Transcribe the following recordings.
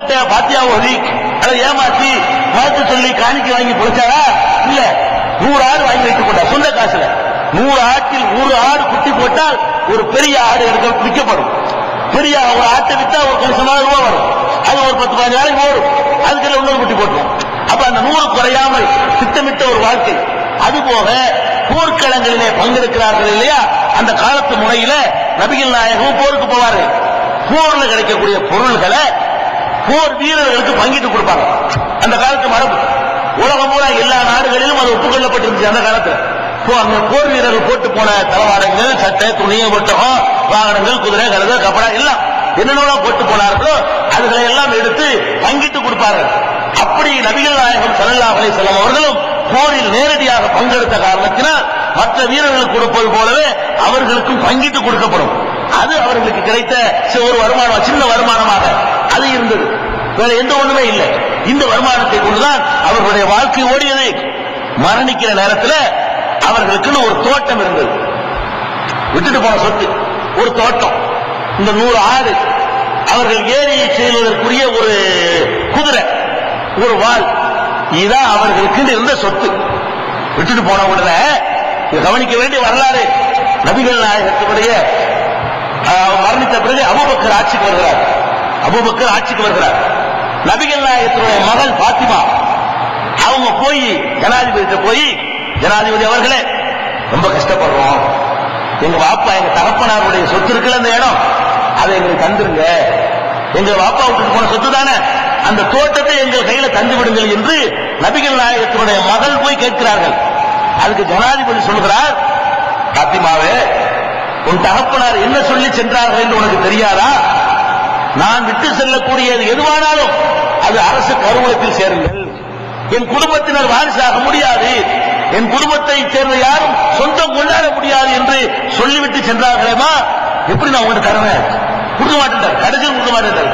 பாத்தியா ஓதி அதை ஏமாத்தி வாழ்த்து சொல்லி காணிக்கை வாங்கி பிடிச்சாரா இல்ல நூறு ஆடு வாங்கி வைத்துக் கொண்டா சொந்த காசுல. நூறு ஆட்டில் ஒரு ஆடு குட்டி போட்டால் ஒரு பெரிய ஆடு எடுக்க விற்கப்படும். பெரிய ஒரு ஆட்டை வித்தா ஒரு கொஞ்சமாக ரூபா வரும். அது ஒரு பத்து பதினஞ்சு நாளைக்கு ஓடும். அதுக்குள்ள இன்னொரு குட்டி போட்டோம். அப்ப அந்த நூறு குறையாமல் திட்டமிட்ட ஒரு வாழ்க்கை. அதுபோக போர்க்களங்களிலே பங்கெடுக்கிறார்கள் இல்லையா? அந்த காலத்து முறையில நபிகள் நாயகம் போருக்கு போவாரு போர்ல கிடைக்கக்கூடிய பொருள்களை போர் வீரர்களுக்கு பங்கிட்டு கொடுப்பாங்க. அந்த காலத்து மரபு. உலகம் பூரா எல்லா நாடுகளிலும் அது ஒப்புக்கொள்ளப்பட்டிருந்துச்சு அந்த காலத்துல. அங்க போர் வீரர்கள் போட்டு போன தளவாடங்கள் சட்டை துணியை ஒட்டகம் வாகனங்கள் குதிரை கழுத கப்படா எல்லாம் என்னென்ன போட்டு போனார்களோ அதுகளை எல்லாம் எடுத்து பங்கிட்டு கொடுப்பார்கள். அப்படி நபிகள் நாயகம் ஸல்லல்லாஹு அலைஹி அவர்களும் போரில் நேரடியாக பங்கெடுத்த காரணத்தினால் மற்ற வீரர்களுக்கு கொடுப்பது போலவே அவர்களுக்கும் பங்கிட்டு கொடுக்கப்படும். அது அவர்களுக்கு கிடைத்த ஒரு வருமானம் சின்ன வருமானமாக. அது இருந்தது. வேற எந்த ஒண்ணுமே இல்லை. இந்த வருமானத்தை கொண்டுதான் அவர்களுடைய வாழ்க்கை ஓடியது. மரணிக்கிற நேரத்தில் அவர்களுக்குன்னு ஒரு தோட்டம் இருந்தது. விட்டுட்டு போன சொத்து. ஒரு தோட்டம். இந்த நூறு ஆறு. அவர்கள் ஏரியை செய்வதற்குரிய ஒரு குதிரை ஒரு வாள் இதான் அவர்களுக்கு இருந்த சொத்து. விட்டுட்டு போன உடனே கவனிக்க வேண்டிய வரலாறு. நபிகள் நாயகத்தினுடைய மரணித்த பிறகு அபூபக்கர் ஆட்சிக்கு வருகிறார். அபுபக்கர் ஆட்சிக்கு வருகிறார். நபிகள் நாயகத்தினுடைய மகள் பாத்திமா அவங்க போய் ஜனாதிபதி போய் ஜனாதிபதி அவர்களே ரொம்ப கஷ்டப்படுறோம். எங்க பாப்பா எங்க தகப்பனாருடைய சொத்து இருக்குல்ல அந்த இடம்? அதை எங்களுக்கு தந்துருங்க. எங்க பாப்பா விட்டுட்டு போன சொத்து தானே? அந்த தோட்டத்தை எங்கள் கையில தந்து விடுங்கள் என்று நபிகள் நாயகத்தினுடைய மகள் போய் கேட்கிறார்கள். அதுக்கு ஜனாதிபதி சொல்கிறார் பாத்திமாவே உன் தகப்பனார் என்ன சொல்லி சென்றார்கள் என்று உனக்கு தெரியாதா? நான் விட்டு செல்லக்கூடியது எதுவானாலும் அது அரசு கருவூலத்தில் சேருங்கள். என் குடும்பத்தினர் வாரிசாக முடியாது. என் குடும்பத்தை சேர்ந்த யாரும் சொந்தம் கொண்டாட முடியாது என்று சொல்லிவிட்டு சென்றார்களேமா எப்படி நான் உங்களுக்கு தருவேன் கொடுக்க மாட்டேன் கடைசியில் கொடுக்க மாட்டேன்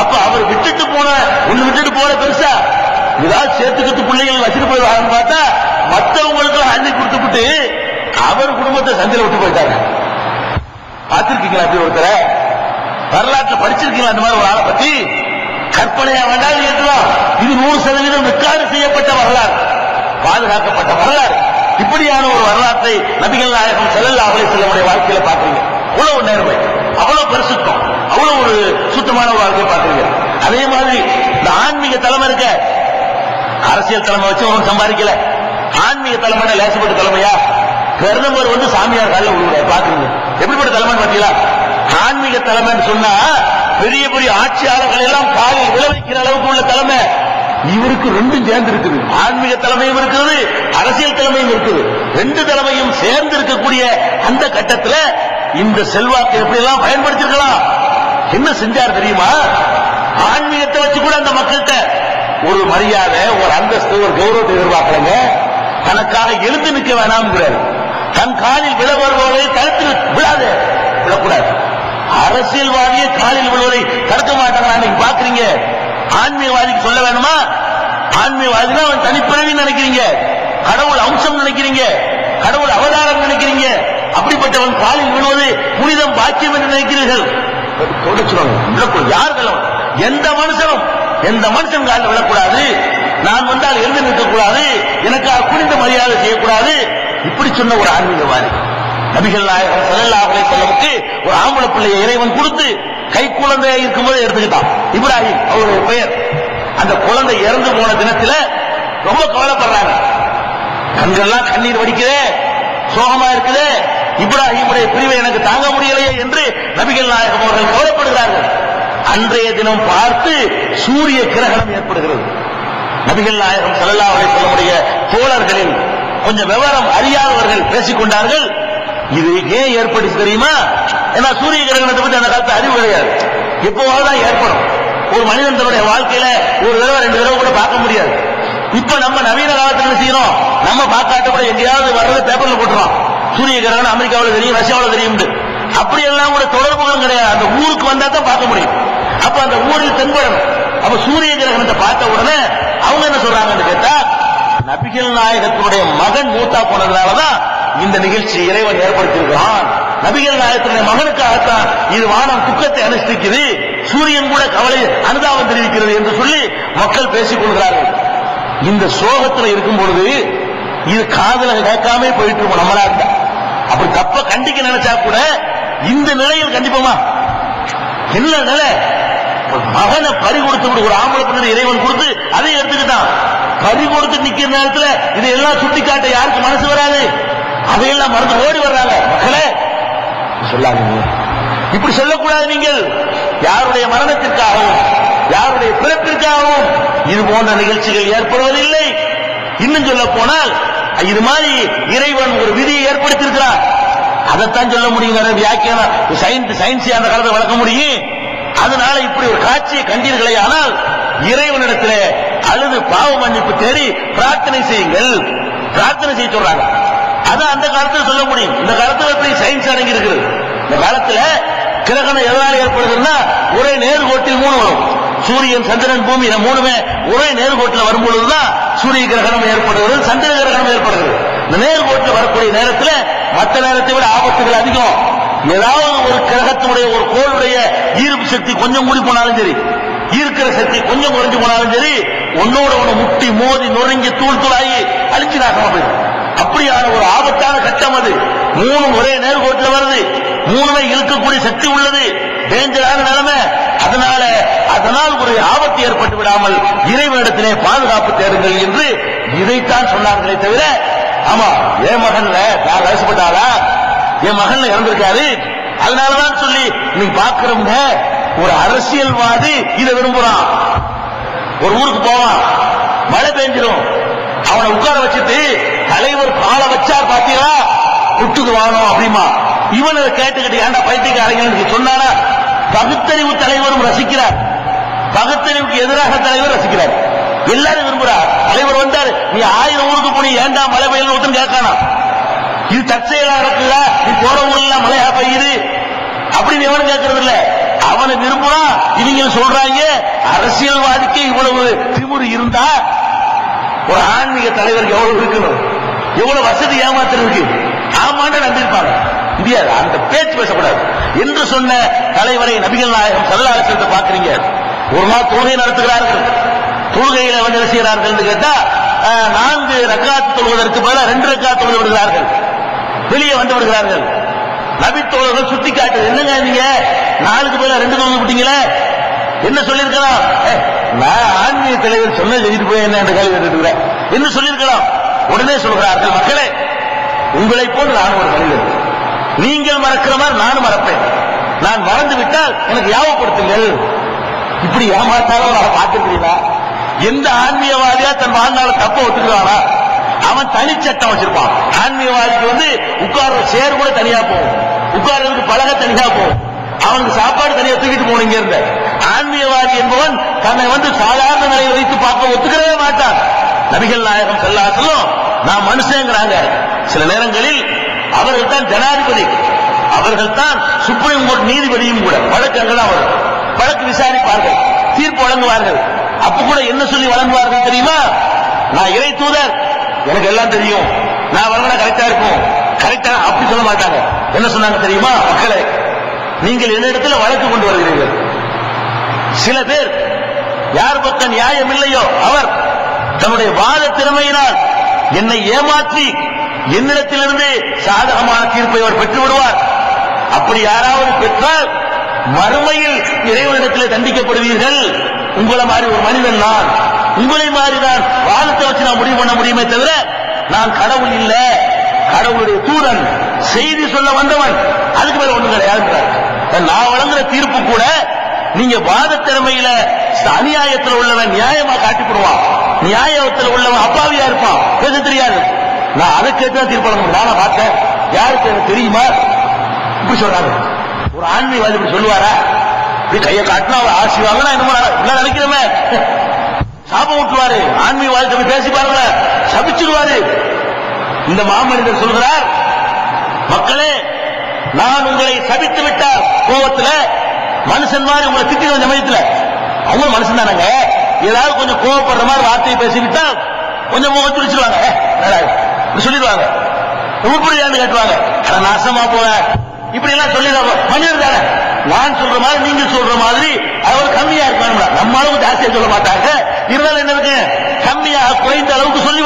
அப்ப அவர் விட்டுட்டு போன ஒண்ணு விட்டுட்டு போன பெருசா? ஏதாவது சேர்த்துக்கிட்டு பிள்ளைகள் வச்சுட்டு போயிடுவாங்கன்னு பார்த்தா மற்றவங்களுக்கு அள்ளி கொடுத்துட்டு அவர் குடும்பத்தை சந்தையில் விட்டு போயிட்டாங்க பார்த்திருக்கீங்களா அப்படி ஒருத்தரை? வரலாற்று படிச்சிருக்கீங்களா அந்த மாதிரி ஒரு ஆளை பத்தி? கற்பனையா வேண்டாம் ஏற்றலாம் இது நூறு சதவீதம் ரெக்கார்டு செய்யப்பட்ட வரலாறு. பாதுகாக்கப்பட்ட வரலாறு. இப்படியான ஒரு வரலாற்றை நபிகள் நாயகம் ஸல்லல்லாஹு அவளை வஸல்லமுடைய வாழ்க்கையில பாக்குறீங்க அவ்வளவு நேர்மை அவ்வளவு பரிசுத்தம் அவ்வளவு ஒரு சுத்தமான ஒரு வாழ்க்கையை பாக்குறீங்க அதே மாதிரி இந்த ஆன்மீக தலைமை இருக்க அரசியல் தலைமை வச்சு ஒன்றும் சம்பாதிக்கல. ஆன்மீக தலைமைனா லேசப்பட்ட தலைமையா? பிரதமர் வந்து சாமியார் காலில் உள்ள பாக்குறீங்க எப்படிப்பட்ட தலைமை பாத்தீங்களா ஆன்மீக தலைமைன்னு சொன்னா பெரிய பெரிய ஆட்சியாளர்கள் எல்லாம் காலில் விளைவிக்கிற அளவுக்கு உள்ள தலைமை. இவருக்கு ரெண்டும் சேர்ந்து இருக்குது ஆன்மீக தலைமையும் இருக்குது அரசியல் தலைமையும் இருக்குது. ரெண்டு தலைமையும் சேர்ந்து இருக்கக்கூடிய அந்த கட்டத்துல இந்த செல்வாக்கை எப்படி எல்லாம் பயன்படுத்திருக்கலாம் என்ன செஞ்சார் தெரியுமா? ஆன்மீகத்தை வச்சு கூட அந்த மக்கள்கிட்ட ஒரு மரியாதை ஒரு அந்தஸ்து ஒரு கௌரவத்தை எதிர்பார்க்கலங்க. தனக்காக எழுந்து நிற்க வேணாம்ங்கிறாரு. தன் காலில் விழ வருபவரை கழுத்தில் விழாது விழக்கூடாது அரசியல்வாதியை காலில் விழுவதை தடுக்க மாட்டாங்க பாக்குறீங்க? ஆன்மீகவாதிக்கு சொல்ல வேணுமா? ஆன்மீகவாதினா அவன் தனிப்பிறவி நினைக்கிறீங்க. கடவுள் அம்சம் நினைக்கிறீங்க. கடவுள் அவதாரம் நினைக்கிறீங்க. அப்படிப்பட்டவன் காலில் விழுவது புனிதம் பாக்கியம் என்று நினைக்கிறீர்கள். தொடச்சுவாங்க விழக்கூடாது எந்த மனுஷனும் எந்த மனுஷன் காலில் விழக்கூடாது. நான் வந்தால் எழுந்து நிற்கக்கூடாது. எனக்கு புனித மரியாதை செய்யக்கூடாது. இப்படி சொன்ன ஒரு ஆன்மீகவாதி. நபிகள் நாயகம் ஸல்லல்லாஹு அலைஹி ஒரு ஆம்பளை பிள்ளையை இறைவன் கொடுத்து கை குழந்தையா இருக்கும்போது எடுத்துக்கிட்டான். இப்ராஹிம் அவருடைய பெயர். அந்த குழந்தை இறந்து போன தினத்துல ரொம்ப கவலைப்படுறாங்க. கண்கள்லாம் கண்ணீர் வடிக்குது சோகமா இருக்குதே. இப்ராஹிமுடைய பிரிவை எனக்கு தாங்க முடியலையே என்று நபிகள் நாயகம் அவர்கள் கவலைப்படுகிறார்கள். அன்றைய தினம் பார்த்து சூரிய கிரகணம் ஏற்படுகிறது. நபிகள் நாயகம் ஸல்லல்லாஹு அலைஹி வஸல்லமுடைய தோழர்களில் கொஞ்சம் விவரம் அறியாதவர்கள் பேசிக்கொண்டார்கள். இது ஏன் ஏற்பட்டுச்சு தெரியுமா? ஏன்னா சூரிய கிரகணத்தை பத்தி அந்த காலத்து அறிவு கிடையாது. எப்போவாதான் ஏற்படும். ஒரு மனிதன் தன்னுடைய வாழ்க்கையில ஒரு தடவை ரெண்டு தடவை கூட பார்க்க முடியாது. இப்ப நம்ம நவீன காலத்துல என்ன செய்யறோம்? நம்ம பார்க்காட்ட கூட எங்கேயாவது வர்றது பேப்பர்ல போட்டுறோம். சூரிய கிரகணம் அமெரிக்காவில் தெரியும் ரஷ்யாவில் தெரியும் அப்படி எல்லாம் கூட தொடர்புகளும் கிடையாது. அந்த ஊருக்கு வந்தா தான் பார்க்க முடியும். அப்ப அந்த ஊரில் தென்படணும். அப்ப சூரிய கிரகணத்தை பார்த்த உடனே அவங்க என்ன சொல்றாங்கன்னு கேட்டா நபிகள் நாயகத்தினுடைய மகன் மூத்தா போனதுனாலதான் இந்த நிகழ்ச்சி இறைவன் ஏற்படுத்தியிருக்கிறான். நபிகள் நாயகத்தினுடைய மகனுக்காகத்தான் இது வானம் துக்கத்தை அனுஷ்டிக்குது. சூரியன் கூட கவலை அனுதாபம் தெரிவிக்கிறது என்று சொல்லி மக்கள் பேசிக் கொள்கிறார்கள். இந்த சோகத்துல இருக்கும் பொழுது இது காதல கேட்காம போயிட்டு இருக்கும் நம்மளா இருந்தா அப்படி தப்ப கண்டிக்க நினைச்சா கூட இந்த நிலையில் கண்டிப்போமா? என்ன நிலை? மகனை பறி கொடுத்து விடு ஒரு ஆம்பளை பிள்ளை இறைவன் கொடுத்து அதை எடுத்துக்கிட்டான். பறி கொடுத்து நிக்கிற நேரத்துல இதையெல்லாம் சுட்டி காட்ட யாருக்கு மனசு வராது? அதையெல்லாம் மறந்து ஓடி வர்றாங்க. மக்களே சொல்லாதீங்க. இப்படி சொல்லக்கூடாது நீங்கள். யாருடைய மரணத்திற்காகவும் யாருடைய பிறப்பிற்காகவும் இது போன்ற நிகழ்ச்சிகள் ஏற்படுவதில்லை. இன்னும் சொல்ல போனால் இது மாதிரி இறைவன் ஒரு விதியை ஏற்படுத்தியிருக்கிறார். அதைத்தான் சொல்ல முடியும் வியாக்கியானம். சயின்ஸ் சயின்ஸ் அந்த காலத்தை வளர்க்க முடியும். அதனால இப்படி ஒரு காட்சியை கண்டீர்களே ஆனால் இறைவனிடத்தில் அழுது பாவ மன்னிப்பு தேடி பிரார்த்தனை செய்யுங்கள். பிரார்த்தனை செய்ய சொல்றாங்க. அது அந்த காலத்தில் சொல்ல முடியும். இந்த காலத்தில் சயின்ஸ் அடங்கி இருக்குது இந்த காலத்துல கிரகணம் எதனால் ஏற்படுதுன்னா ஒரே நேர்கோட்டில் மூணு வரும். சூரியன் சந்திரன் பூமி இந்த மூணுமே ஒரே நேர்கோட்டில் வரும்பொழுதுதான் சூரிய கிரகணம் ஏற்படுகிறது சந்திர கிரகணம் ஏற்படுகிறது. இந்த நேர்கோட்டில் வரக்கூடிய நேரத்தில் மற்ற நேரத்தை விட ஆபத்துகள் அதிகம். ஏதாவது ஒரு கிரகத்தினுடைய ஒரு கோளுடைய ஈர்ப்பு சக்தி கொஞ்சம் கூடி போனாலும் சரி ஈர்க்கிற சக்தி கொஞ்சம் குறைஞ்சு போனாலும் சரி ஒன்னோட ஒன்று முட்டி மோதி நொறுங்கி தூள் தூளாகி அழிச்சு நாசமா போயிடும் அப்படியான ஒரு ஆபத்தான சட்டம் அது. மூணு ஒரே நேர்கோட்டில் வருது. மூணுமே இழுக்கக்கூடிய சக்தி உள்ளது. டேஞ்சரான நிலைமை. அதனால அதனால் ஒரு ஆபத்து ஏற்பட்டு விடாமல் இறைவனிடத்திலே பாதுகாப்பு தேடுங்கள் என்று இதைத்தான் சொன்னார்களே தவிர ஆமா என் மகன்ல நான் வயசுப்பட்டாளா என் மகன் இறந்திருக்காரு. அதனாலதான் சொல்லி நீ பாக்குறவங்க ஒரு அரசியல்வாதி இதை விரும்புறான். ஒரு ஊருக்கு போவான். மழை பெஞ்சிடும் அவனை உட்கார வச்சுட்டு தலைவர் காலை வச்சார் பாத்தீங்களா? குட்டுக்கு வாங்கணும் அப்படிமா. இவன் அதை கேட்டுக்கிட்டு ஏன்டா பைத்தியக்காரங்க சொன்னானா? பகுத்தறிவு தலைவரும் ரசிக்கிறார். பகுத்தறிவுக்கு எதிராக தலைவர் ரசிக்கிறார். எல்லாரும் விரும்புறார் தலைவர் வந்தாரு நீ ஆயிரம் ஊருக்கு போனி ஏண்டா மழை பெய்யல ஒருத்தன் கேட்கானா? இது தற்செயலா இருக்குதா நீ போற ஊர்ல மழையா பெய்யுது? அப்படின்னு எவனும் கேட்கறது இல்ல அவனை விரும்புறான் இவங்க சொல்றாங்க அரசியல்வாதிக்கு இவ்வளவு திமுரு இருந்தா ஒரு ஆன்மீக தலைவருக்கு எவ்வளவு இருக்கணும்? எவ்வளவு வசதி ஏமாத்திரம் ஆமாண்ட நம்பியிருப்பாங்க. முடியாது. அந்த பேச்சு பேசக்கூடாது. என்று சொன்ன தலைவரை நபிகள் நாயகம் சல்லாலத்தை பாக்குறீங்க ஒரு நாள் தொழுகை நடத்துகிறார்கள். தொழுகையில வந்து என்ன செய்கிறார்கள் என்று கேட்டா நான்கு ரக்காத்து தொழுவதற்கு பதிலாக ரெண்டு ரக்காத்து தொழுது விடுகிறார்கள். வெளியே வந்து விடுகிறார்கள். நபி தோழர்கள் சுட்டி காட்டுது. என்னங்க நீங்க? நாலுக்கு பதிலா ரெண்டு தொழுது விட்டீங்களே? என்ன சொல்லியிருக்கலாம்? நான் ஆன்மீக தலைவர் சொன்ன செஞ்சுட்டு போய் என்ன என்று கேள்வி கேட்டுக்கிறேன் என்ன சொல்லியிருக்கலாம். உடனே சொல்கிறார்கள் மக்களே உங்களை போன்று நான் ஒரு மனிதன். நீங்கள் மறக்கிற மாதிரி நானும் மறப்பேன். நான் மறந்து விட்டால் எனக்கு ஞாபகப்படுத்துங்கள். இப்படி ஏமாத்தாலும் நான் பார்த்துக்கிறீங்களா எந்த ஆன்மீகவாதியா தன் வாழ்நாள தப்ப ஒத்துக்கிறானா? அவன் தனிச்சட்டம் வச்சிருப்பான். ஆன்மீகவாதிக்கு வந்து உட்கார்ற சேர் கூட தனியா போகும். உட்கார்றதுக்கு பழக தனியா போகும். அவனுக்கு சாப்பாடு தனியா தூக்கிட்டு போகணும் இங்க இருந்த. ஆன்மீகவாதி என்பவன் தன்னை வந்து சாதாரண நிலையில் வைத்து பார்க்க ஒத்துக்கிறவே மாட்டான். நபிகள் நாயகம் செல்லாசலும் நான் மனுஷங்கிறாங்க. சில நேரங்களில் அவர்கள் தான் ஜனாதிபதி. அவர்கள் தான் சுப்ரீம் கோர்ட் நீதிபதியும் கூட. வழக்கு அவர் வரும். வழக்கு விசாரிப்பார்கள். தீர்ப்பு வழங்குவார்கள். அப்ப கூட என்ன சொல்லி வழங்குவார்கள் தெரியுமா? நான் இறை தூதர். எனக்கு எல்லாம் தெரியும். நான் வழங்கினா கரெக்டா இருக்கும். கரெக்டா அப்படி சொல்ல மாட்டாங்க. என்ன சொன்னாங்க தெரியுமா? மக்களே நீங்கள் என்னிடத்தில் வழக்கு கொண்டு வருகிறீர்கள்? சில பேர் யார் பக்கம் நியாயம் இல்லையோ அவர் தன்னுடைய வாத திறமையினால் என்னை ஏமாற்றி என்னிடத்திலிருந்து சாதகமான தீர்ப்பை அவர் பெற்று விடுவார் அப்படி யாராவது பெற்றால் மறுமையில் இறைவனிடத்தில் தண்டிக்கப்படுவீர்கள். உங்களை மாதிரி ஒரு மனிதன் நான். உங்களை மாதிரி தான் வாதத்தை வச்சு நான் முடிவு பண்ண முடியுமே தவிர நான் கடவுள் இல்ல. கடவுளுடைய தூதன் செய்தி சொல்ல வந்தவன் அதுக்கு மேல ஒண்ணு கிடையாது நான் வழங்குற தீர்ப்பு கூட நீங்க வாத திறமையில அநியாயத்தில் உள்ளவன் நியாயமா காட்டிப்படுவான் நியாயத்தில் உள்ளவன் அப்பாவியா இருப்பான். பேச தெரியாது. நான் அதை கேட்டு தான் தீர்ப்பு பார்த்தேன் யாருக்கு எனக்கு தெரியுமா? இப்படி சொல்றாங்க ஒரு ஆன்மீகவாதி இப்படி சொல்லுவாரா? இப்படி கையை காட்டினா அவர் ஆசி வாங்கினா என்ன என்ன நினைக்கிறோமே. சாபம் விட்டுவாரு ஆன்மீகவாதத்தை போய் பேசி பாருங்க. சபிச்சிருவாரு. இந்த மாமனிதர் சொல்கிறார் மக்களே நான் உங்களை சபித்து விட்டால் கோபத்தில் மனுஷன் மாதிரி உங்களை திட்டின சமயத்துல அவங்க மனுஷன் தானங்க ஏதாவது கொஞ்சம் கோவப்படுற மாதிரி வார்த்தையை பேசிக்கிட்டா கொஞ்சம் முகம் துடிச்சிருவாங்க. இப்படி சொல்லிடுவாங்க. உருப்படியாண்டு கேட்டுவாங்க. அட நாசமா போவேன் இப்படி எல்லாம் சொல்லிடுவாங்க. மனிதர் தானே? நான் சொல்ற மாதிரி நீங்க சொல்ற மாதிரி அவர் கம்மியா இருப்பாங்க நம்ம அளவுக்கு ஜாஸ்தியா சொல்ல மாட்டாங்க. இருந்தாலும் என்ன இருக்கு? கம்மியாக குறைந்த அளவுக்கு சொல்லி